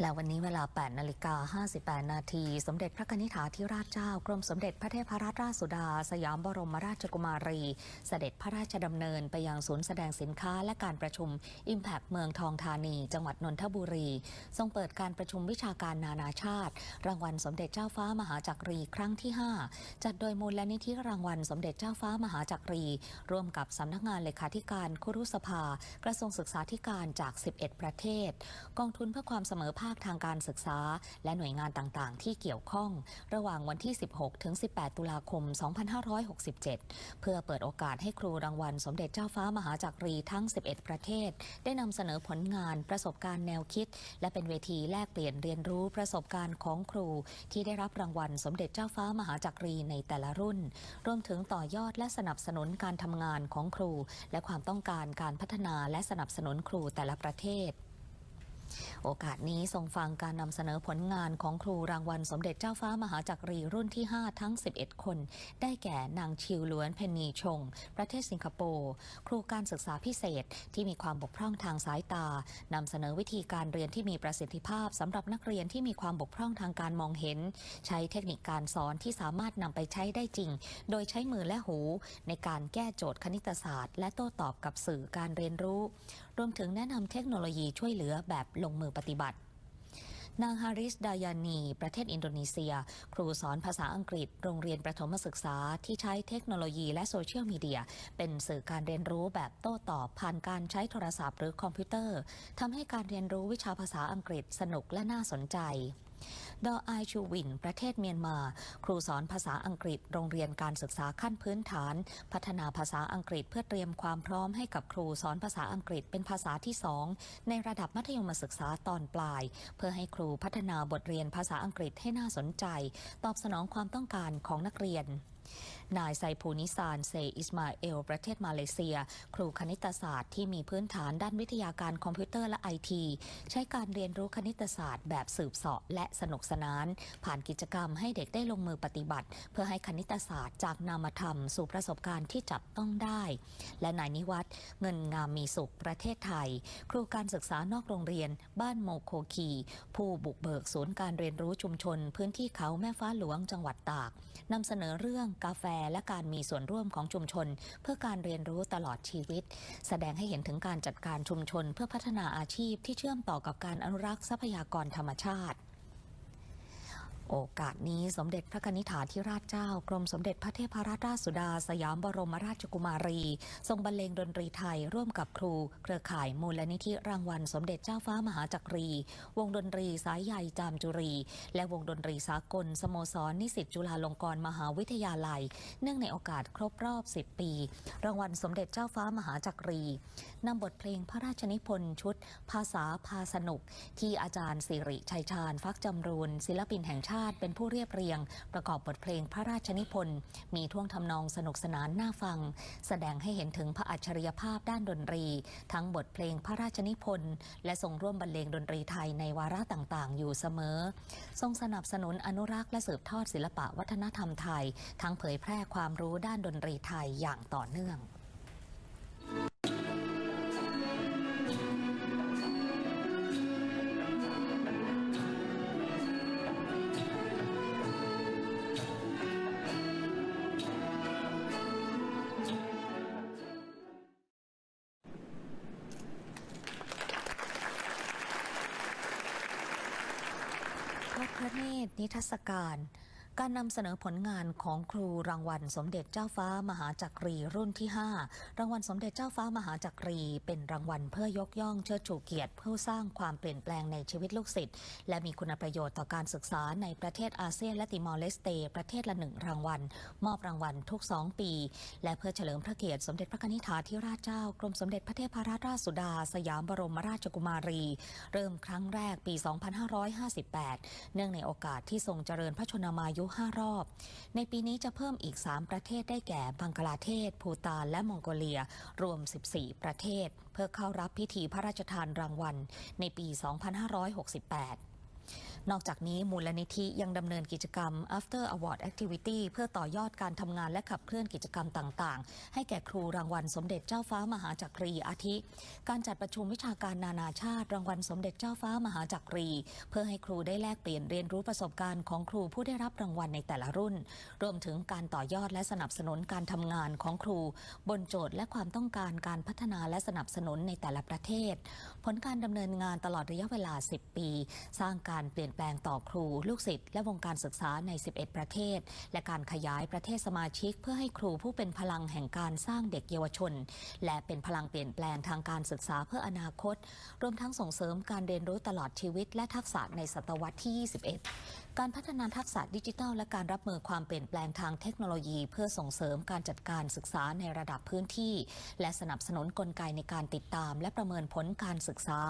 และวันนี้เวลา 8 นาฬิกา 58 นาที สมเด็จพระนิธิถาธิราชเจ้ากรมสมเด็จพระเทพรัตนราชสุดา สยามบรมราชกุมารี เสด็จพระราชดำเนินไปยังศูนย์แสดงสินค้าและการประชุม Impact เมืองทองธานี จังหวัดนนทบุรี ทรงเปิดการประชุมวิชาการนานาชาติ รางวัลสมเด็จเจ้าฟ้ามหาจักรีครั้งที่ 5 จัดโดยมูลลนิธิรางวัลสมเด็จเจ้าฟ้ามหาจักรี ร่วมกับสำนักงานเลขาธิการคุรุสภา กระทรวงศึกษาธิการจาก 11 ประเทศ กองทุนเพื่อความเสมอภาคาคทางการศึกษา และหน่วยงานต่างๆ ที่เกี่ยวข้อง ระหว่างวันที่ 16 ถึง 18 ตุลาคม 2567 เพื่อเปิดโอกาสให้ครูรางวัลสมเด็จเจ้าฟ้ามหาจักรีทั้ง 11 ประเทศ ได้นำเสนอผลงานประสบการณ์แนวคิด และเป็นเวทีแลกเปลี่ยนเรียนรู้ประสบการณ์ของครู ที่ได้รับรางวัลสมเด็จเจ้าฟ้ามหาจักรีในแต่ละรุ่น รวมถึงต่อยอดและสนับสนุนการทำงานของครู และความต้องการการพัฒนาและสนับสนุนครูแต่ละประเทศ โอกาสนี้ทรงฟังการนำเสนอผลงานของครูรางวัลสมเด็จเจ้าฟ้ามหาจักรีรุ่นที่ 5 ทั้ง 11 คน ได้แก่นางชิวล้วนเพนนีชง ประเทศสิงคโปร์ ครูการศึกษาพิเศษที่มีความบกพร่องทางสายตานำเสนอวิธีการเรียนที่มีประสิทธิภาพสำหรับนักเรียนที่มีความบกพร่องทางการมองเห็น ใช้เทคนิคการสอนที่สามารถนำไปใช้ได้จริง โดยใช้มือและหู ในการแก้โจทย์คณิตศาสตร์ และโต้ตอบกับสื่อการเรียนรู้ รวมถึงแนะนำเทคโนโลยีช่วยเหลือแบบลงมือปฏิบัตินางฮาริสดายานี ประเทศอินโดนีเซีย ครูสอนภาษาอังกฤษ โรงเรียนประถมศึกษาที่ใช้เทคโนโลยีและโซเชียลมีเดีย เป็นสื่อการเรียนรู้แบบโต้ตอบผ่านการใช้โทรศัพท์หรือคอมพิวเตอร์ทำให้การเรียนรู้วิชาภาษาอังกฤษสนุกและน่าสนใจ ดอไอชูวิน ประเทศเมียนมา ครูสอนภาษาอังกฤษ โรงเรียนการศึกษาขั้นพื้นฐาน พัฒนาภาษาอังกฤษเพื่อเตรียมความพร้อมให้กับครูสอนภาษาอังกฤษเป็นภาษาที่สองในระดับมัธยมศึกษาตอนปลาย เพื่อให้ครูพัฒนาบทเรียนภาษาอังกฤษให้น่าสนใจ ตอบสนองความต้องการของนักเรียน นายไซพูนิซานเซอิสมาเอล ประเทศมาเลเซีย ครูคณิตศาสตร์ที่มีพื้นฐานด้านวิทยาการคอมพิวเตอร์และไอที ใช้การเรียนรู้คณิตศาสตร์ แบบสืบเสาะและสนุกสนาน ผ่านกิจกรรมให้เด็กได้ลงมือปฏิบัติ เพื่อให้คณิตศาสตร์จากนามธรรม สู่ประสบการณ์ที่จับต้องได้ และนายนิวัฒน์เงินงามมีสุขประเทศไทย ครูการศึกษานอกโรงเรียน บ้านโมโคคี ผู้บุกเบิกศูนย์การเรียนรู้ชุมชน พื้นที่เขาแม่ฟ้าหลวงจังหวัดตากนำเสนอเรื่องกาแฟและการมีส่วนร่วมของชุมชน เพื่อการเรียนรู้ตลอดชีวิต แสดงให้เห็นถึงการจัดการชุมชน เพื่อพัฒนาอาชีพที่เชื่อมต่อกับการอนุรักษ์ทรัพยากรธรรมชาติ โอกาสนี้สมเด็จพระนิธิถาธิราชเจ้า กรมสมเด็จพระเทพรัตนราชสุดา สยามบรมราชกุมารี ทรงบรรเลงดนตรีไทยร่วมกับครู เครือข่ายมูลนิธิรางวัล สมเด็จเจ้าฟ้ามหาจักรี วงดนตรีสายใยจามจุรี และวงดนตรีสากล สโมสรนิสิตจุฬาลงกรณ์มหาวิทยาลัย เนื่องในโอกาสครบรอบ 10 ปี รางวัลสมเด็จเจ้าฟ้ามหาจักรีนำบทเพลงพระราชนิพนธ์ชุด ภาษาพาสนุก ที่อาจารย์สิริชัยชาญฟักจำรูนศิลปินแห่งชาติเป็นผู้เรียบเรียง ประกอบบทเพลงพระราชนิพนธ์มีท่วงทำนองสนุกสนานน่าฟัง แสดงให้เห็นถึงพระอัจฉริยภาพด้านดนตรี ทั้งบทเพลงพระราชนิพนธ์และทรงร่วมบรรเลงดนตรีไทยในวาระต่างๆ อยู่เสมอ ทรงสนับสนุนอนุรักษ์และสืบทอดศิลปะวัฒนธรรมไทย ทั้งเผยแพร่ความรู้ด้านดนตรีไทยอย่างต่อเนื่อง ระเนตรนิทรรศการ การนำเสนอผลงานของครูรางวัลสมเด็จเจ้าฟ้ามหาจักรีรุ่นที่ 5 รางวัลสมเด็จเจ้าฟ้ามหาจักรี เป็นรางวัลเพื่อยกย่องเชิดชูเกียรติ เพื่อสร้างความเปลี่ยนแปลงในชีวิตลูกศิษย์และมีคุณประโยชน์ต่อการศึกษาในประเทศอาเซียนและติมอร์เลสเต ประเทศละหนึ่งรางวัล มอบรางวัลทุก 2 ปี และเพื่อเฉลิมพระเกียรติสมเด็จพระนิธิถาธิราชเจ้ากรมสมเด็จพระเทพรัตนราชสุดา สยามบรมราชกุมารี เริ่มครั้งแรกปี 2558 เนื่องในโอกาสที่ทรงเจริญพระชนมายุยุ 5 รอบ ในปีนี้จะเพิ่มอีก 3 ประเทศได้แก่บังกลาเทศ ภูตาน และมองโกเลีย รวม 14 ประเทศ เพื่อเข้ารับพิธีพระราชทานรางวัล ในปี 2568 นอกจากนี้มูลนิธิยังดำเนินกิจกรรม After Award Activity เพื่อต่อยอดการทำงานและขับเคลื่อนกิจกรรมต่าง ๆ ให้แก่ครูรางวัลสมเด็จเจ้าฟ้ามหาจักรีอาทิ การจัดประชุมวิชาการนานาชาติรางวัลสมเด็จเจ้าฟ้ามหาจักรี เพื่อให้ครูได้แลกเปลี่ยนเรียนรู้ประสบการณ์ของครูผู้ได้รับรางวัลในแต่ละรุ่น รวมถึงการต่อยอดและสนับสนุนการทำงานของครู บนโจทย์และความต้องการการพัฒนาและสนับสนุนในแต่ละประเทศ ผลการดำเนินงานตลอดระยะเวลา 10 ปี สร้างการเปลี่ยนแปลงต่อครู ลูกศิษย์และวงการศึกษาใน 11 ประเทศ และการขยายประเทศสมาชิก เพื่อให้ครูผู้เป็นพลังแห่งการสร้างเด็กเยาวชน และเป็นพลังเปลี่ยนแปลงทางการศึกษาเพื่ออนาคต รวมทั้งส่งเสริมการเรียนรู้ตลอดชีวิต และทักษะในศตวรรษที่ 21 การพัฒนาทักษะดิจิทัล และการรับมือความเปลี่ยนแปลงทางเทคโนโลยี เพื่อส่งเสริมการจัดการศึกษาในระดับพื้นที่ และสนับสนุนกลไกในการติดตาม และประเมินผลการศึกษา